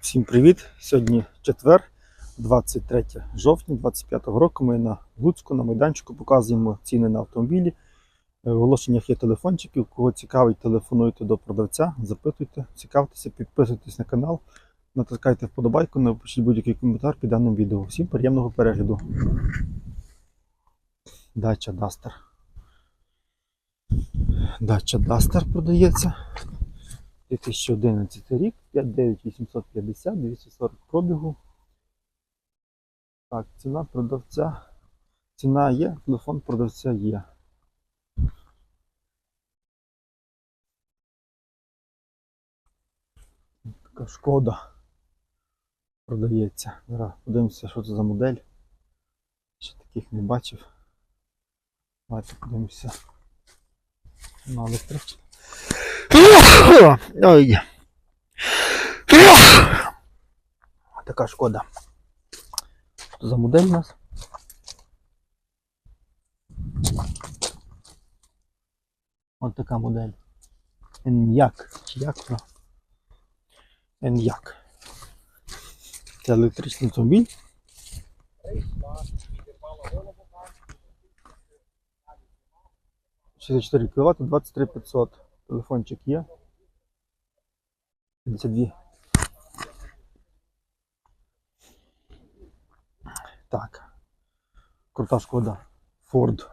Всім привіт! Сьогодні четвер, 23 жовтня 25 року. Ми на Луцьку на майданчику показуємо ціни на автомобілі. Е, В оголошеннях є телефончиків. Кого цікавить, телефонуйте до продавця, запитуйте, цікавтеся, підписуйтесь на канал, натискайте вподобайку, напишіть будь-який коментар під даним відео. Всім приємного перегляду. Дача Дастер. Дача Дастер продається. 2011 рік, 59850, 240 пробігу. Так, ціна продавця. Ціна є, телефон продавця є. Така шкода продається. Зараз подивимося, що це за модель. Ще таких не бачив. Давайте подивимося на електричну. Ой. Така шкода. Що за модель у нас? Ось така модель. Еньяк. Чи як вона? Еньяк. Це електричний автомобіль. Шістдесят кВт, 23 500. Телефончик є. 52. Так. Крута шкода. Ford.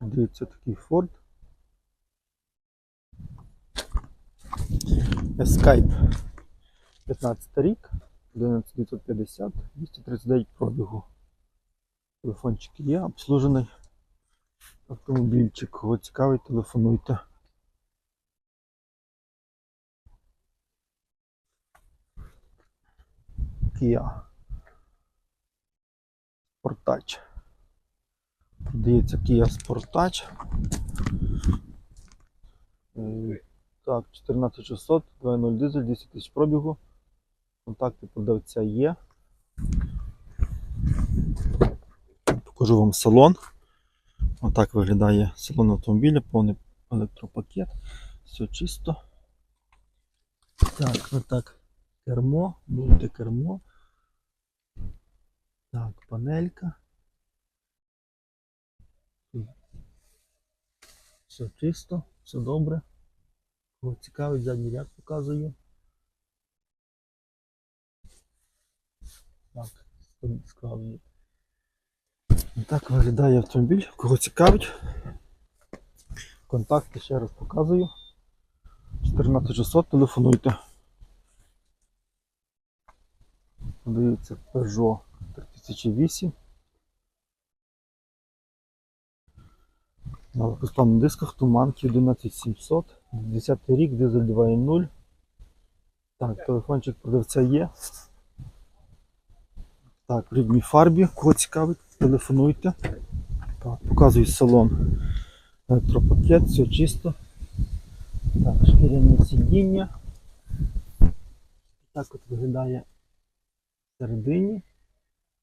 Дивіться, такий Ford. Escape. 15 рік. 11950, 239 пробігу. Телефончик є, обслужений автомобільчик. Кого цікавий, телефонуйте. Kia Sportage. Продається Kia Sportage. Е, Так, 14600, 2.0 дизель, 10 тисяч пробігу. Контакти продавця є. Покажу вам салон. Отак виглядає салон автомобіля, повний електропакет. Все чисто. Так, отак. Кермо, мультикермо. Так, панелька. Все чисто, все добре. Кого цікавить, задній ряд показую. Так, складно. Так виглядає автомобіль. Кого цікавить. Контакти ще раз показую. 14600, телефонуйте. Подається Peugeot 3008. На легкосплавних дисках туманки 11700, 10 рік, дизель 2.0. Так, телефончик продавця є. Так, в рідній фарбі, кого цікавить, телефонуйте. Так, показую салон. Електропакет, все чисто. Так, шкіряне сидіння. Так от виглядає всередині. От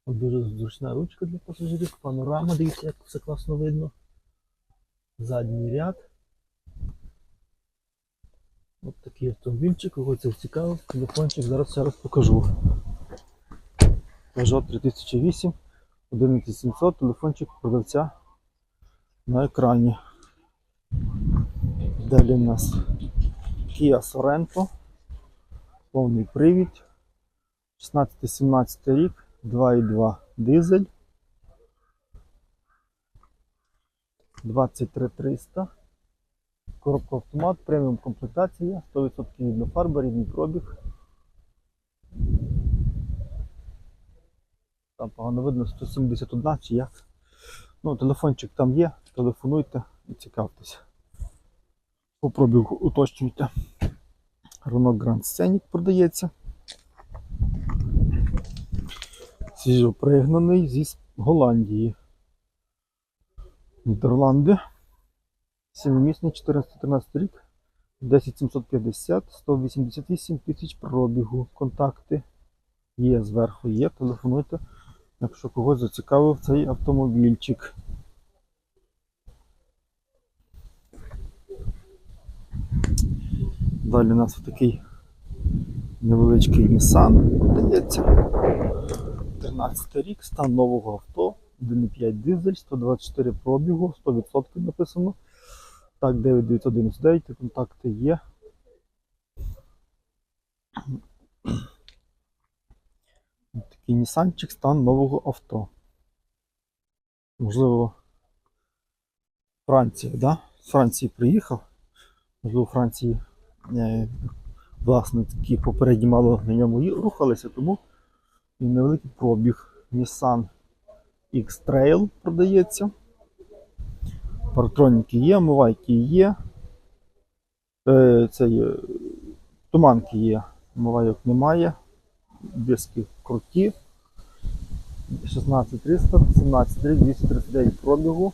дуже зручна ручка для пасажирів, панорама, дивіться, як все класно видно. Задній ряд. От такий автомобільчик, кого це цікаво, телефончик зараз ще раз покажу. Peugeot 3008, 11700, телефончик продавця на екрані. Далі у нас Kia Sorento, повний привід, 16-17 рік, 2.2 дизель, 23300, коробка автомат, преміум комплектація, 100% рідна фарба, рідний пробіг. Там погано видно 171 чи як. Ну, телефончик там є, телефонуйте і цікавтеся. По пробігу уточнюйте. Renault Grand Scenic продається. Свіжо пригнаний зі Голландії. Нідерланди. 7-місний 14-13 рік. 10750, 188 тисяч пробігу. Контакти є зверху, є. Телефонуйте, якщо когось зацікавив цей автомобільчик. Далі у нас такий Невеличкий Nissan продається. 13 рік, стан нового авто, 1,5 дизель, 124 пробігу, 100% написано. Так, 9999, контакти є. Такий Нісанчик, стан нового авто. Можливо, Франція, да? З Франції приїхав. Можливо, у Франції е, власники попередні мало на ньому рухалися, тому і невеликий пробіг. Nissan X-Trail продається. Парктроніки є, омивайки є. Е, це є, туманки є, омивайок немає. Диски круті. 16300, 17 239 пробігу.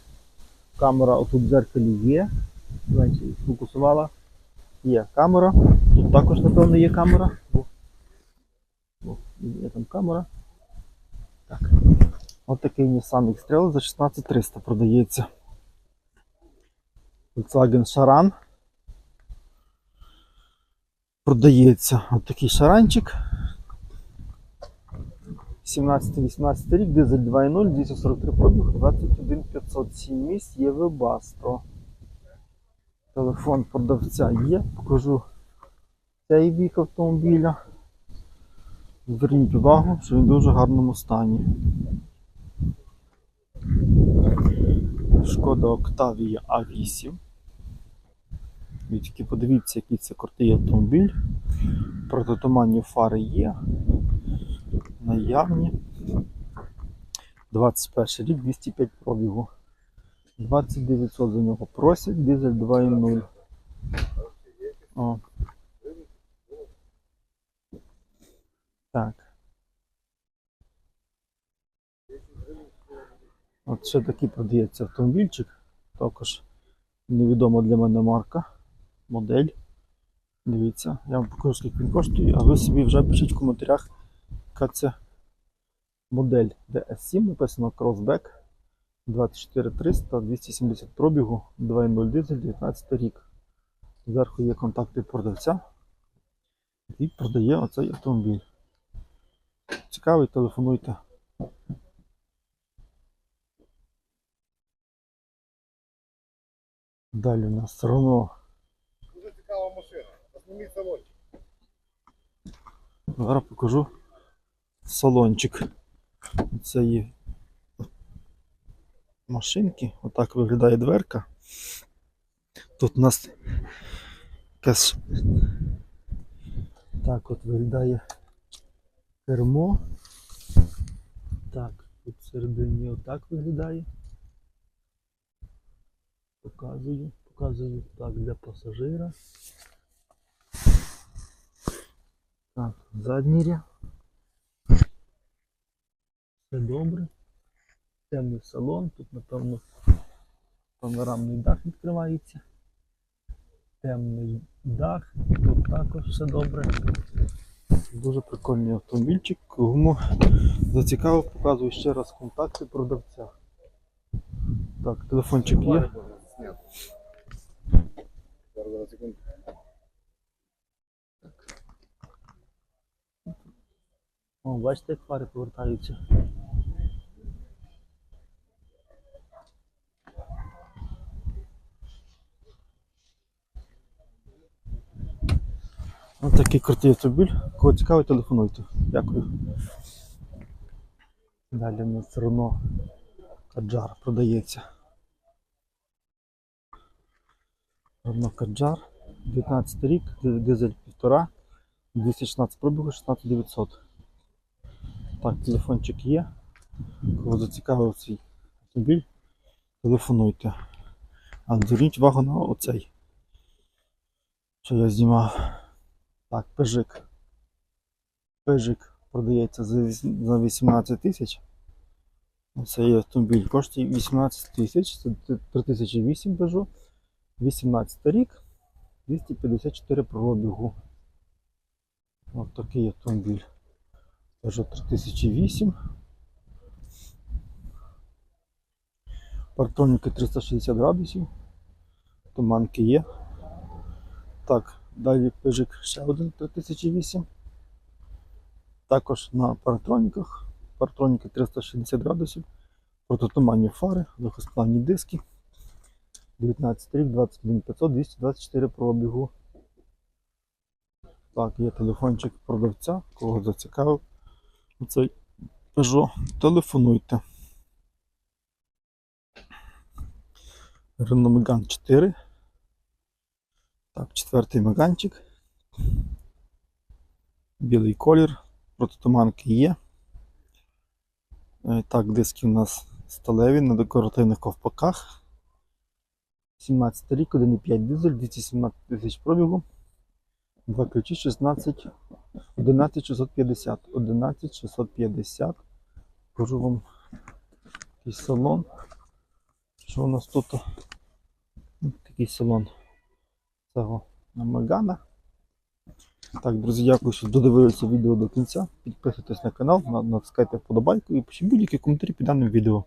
Камера отут в дзеркалі є. Раніше фокусувала. Є камера. Тут також, напевно, є камера. Є там камера. Так. Ось такий Nissan X-Trail за 16300 продається. Volkswagen Charan. Продається ось такий шаранчик. 17-18 рік, дизель 2.0, 243 пробіг, 21 507 місць, є Webasto. Телефон продавця є, покажу цей бік автомобіля. Зверніть увагу, що він в дуже гарному стані. Шкода Octavia A8. Ви тільки подивіться, який це крутий автомобіль. Протитуманні фари є. Наявні. 21 рік, 205 пробігу. 2900 за нього просять, дизель 2.0. О. Так. От ще такий продається автомобільчик. Також невідома для мене марка, модель. Дивіться, я вам покажу, скільки він коштує, а ви собі вже пишіть в коментарях, яка це модель DS7, написано Crossback 24300, 270 пробігу, 2.0 дизель, 19 рік. Зверху є контакти продавця, який продає оцей автомобіль. Цікавий, телефонуйте. Далі у нас Renault Дуже цікава машина. Зніміть салончик. Зараз покажу салончик цієї машинки. Отак виглядає дверка. Тут у нас якась так от виглядає кермо. Так, тут всередині отак виглядає. Показую, показую так для пасажира. Так, задній ряд. Все добре. Темний салон, тут, напевно, панорамний дах відкривається. Темний дах, тут також все добре. Дуже прикольний автомобільчик. Кому зацікавив, показую ще раз контакти продавця. Так, телефончик є. Зараз, зараз, секунду. О, бачите, як фари повертаються. Ось такий крутий автомобіль. Кого цікавий, телефонуйте. Дякую. Далі у нас Renault Каджар продається. Renault Каджар, 19 рік, дизель 1,5, 216 пробігу, 16900. Так, телефончик є. Кого зацікавив цей автомобіль, телефонуйте. А зверніть увагу на оцей. Що я знімав. Так, пежик. Пежик продається за 18 тисяч. Цей автомобіль коштує 18 тисяч, це 3008 Peugeot. 18 рік, 254 пробігу. Ось такий автомобіль. Peugeot 3008. Партроніки 360 градусів. Туманки є. Так, далі пижик ще один 3008. Також на паратроніках. Паратроніки 360 градусів, протитуманні фари, легкосплавні диски. 19 рік, 21 500, 224 пробігу. Так, є телефончик продавця, кого зацікавив цей Peugeot. Телефонуйте. Renault Megane 4. Так, четвертий меганчик. Білий колір. Протитуманки є. Е, Так, диски у нас сталеві на декоративних ковпаках. 17 рік, 1,5 дизель, 217 тисяч пробігу. Два ключі 16, 11650. 11650. Покажу вам такий салон. Що у нас тут? Такий салон цього Мегана. Так, друзі, дякую, що додивилися відео до кінця. Підписуйтесь на канал, натискайте вподобайку і пишіть будь-які коментарі під даним відео.